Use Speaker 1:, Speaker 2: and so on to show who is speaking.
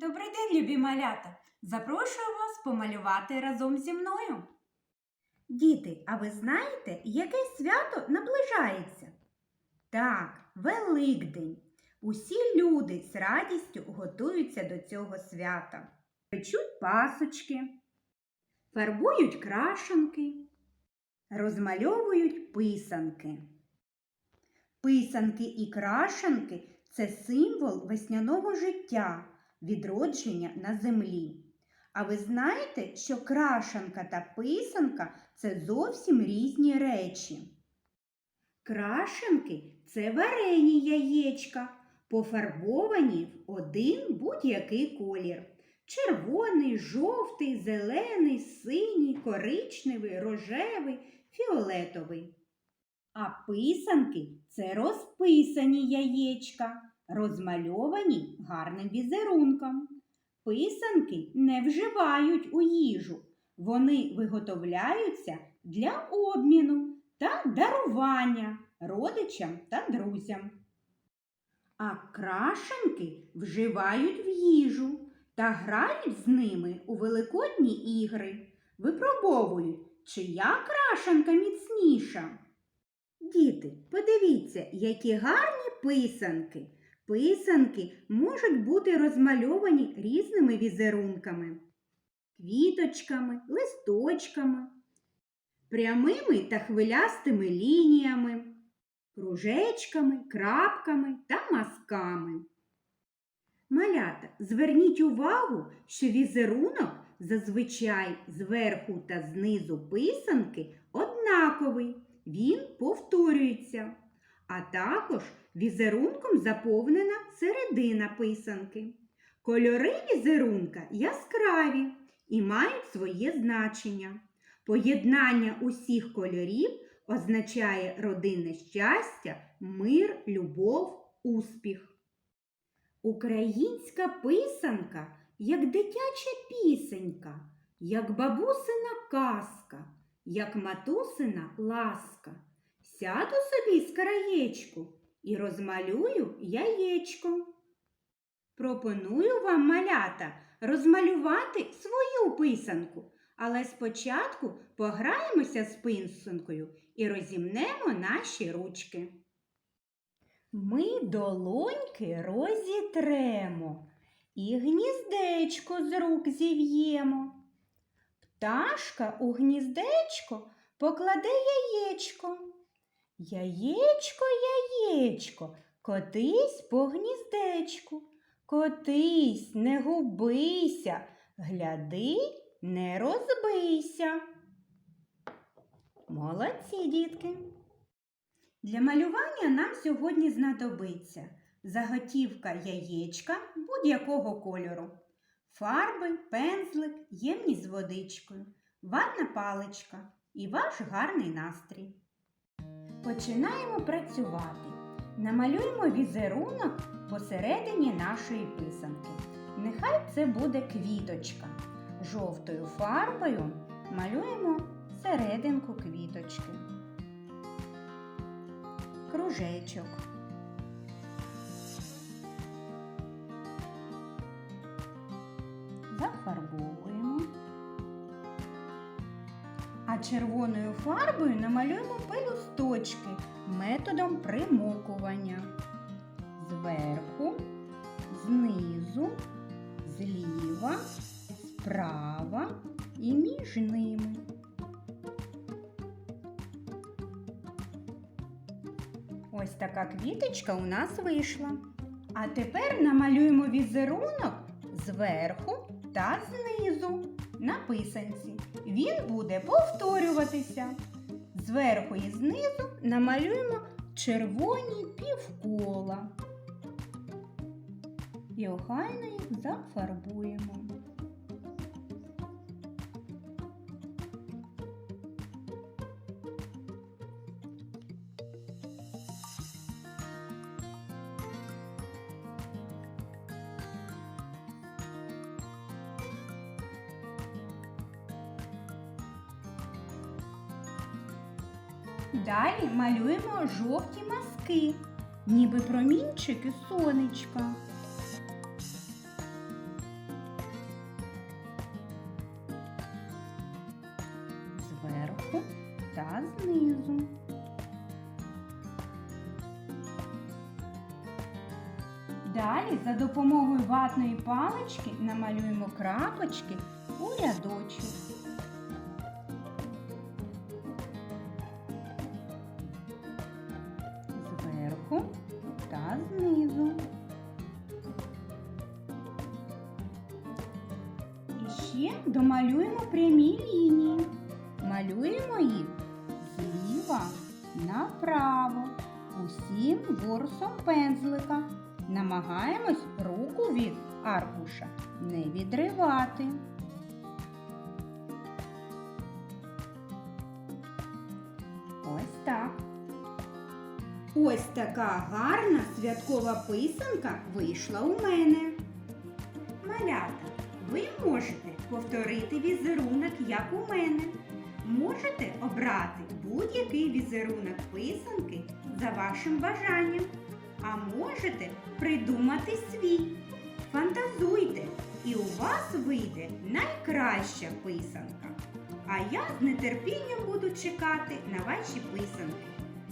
Speaker 1: Добрий день, любі малята! Запрошую вас помалювати разом зі мною.
Speaker 2: Діти, а ви знаєте, яке свято наближається? Так, Великдень. Усі люди з радістю готуються до цього свята. Печуть пасочки, фарбують крашенки, розмальовують писанки. Писанки і крашенки це символ весняного життя, відродження на землі. А ви знаєте, що крашанка та писанка це зовсім різні речі. Крашенки це варені яєчка, пофарбовані в один будь-який колір. Червоний, жовтий, зелений, синій, коричневий, рожевий, фіолетовий. А писанки це розписані яєчка, розмальовані гарним візерунком. Писанки не вживають у їжу. Вони виготовляються для обміну та дарування родичам та друзям. А крашенки вживають в їжу та грають з ними у великодні ігри, випробовують, чия крашенка міцніша. Діти, подивіться, які гарні писанки. Писанки можуть бути розмальовані різними візерунками, квіточками, листочками, прямими та хвилястими лініями, кружечками, крапками та мазками. Малята, зверніть увагу, що візерунок зазвичай зверху та знизу писанки однаковий, він повторюється, а також Візерунком заповнена середина писанки. Кольори візерунка яскраві і мають своє значення. Поєднання усіх кольорів означає родинне щастя, мир, любов, успіх. Українська писанка, як дитяча пісенька, як бабусина казка, як матусина ласка. Сяду собі з краєчку і розмалюю яєчко. Пропоную вам, малята, розмалювати свою писанку, але спочатку пограємося з писанкою і розімнемо наші ручки. Ми долоньки розітремо і гніздечко з рук зів'ємо. Пташка у гніздечко покладе яєчко. Яєчко, яєчко, котись по гніздечку. Котись, не губися, гляди, не розбийся. Молодці, дітки. Для малювання нам сьогодні знадобиться заготівка яєчка будь-якого кольору, фарби, пензлик, ємність з водичкою, ватна паличка і ваш гарний настрій. Починаємо працювати. Намалюємо візерунок посередині нашої писанки. Нехай це буде квіточка. Жовтою фарбою малюємо серединку квіточки. Кружечок. Червоною фарбою намалюємо пелюсточки методом примокування. Зверху, знизу, зліва, справа і між ними. Ось така квіточка у нас вийшла. А тепер намалюємо візерунок зверху та знизу на писанці. Він буде повторюватися. Зверху і знизу намалюємо червоні півкола. І охайно їх зафарбуємо. Далі малюємо жовті маски, ніби промінчики сонечка. Зверху та знизу. Далі за допомогою ватної палички намалюємо крапочки у рядочок. Та знизу. І ще домалюємо прямі лінії. Малюємо їх зліва направо, усім ворсом пензлика. Намагаємось руку від аркуша не відривати. Ось так. Ось така гарна святкова писанка вийшла у мене. Малята, ви можете повторити візерунок, як у мене. Можете обрати будь-який візерунок писанки за вашим бажанням. А можете придумати свій. Фантазуйте, і у вас вийде найкраща писанка. А я з нетерпінням буду чекати на ваші писанки.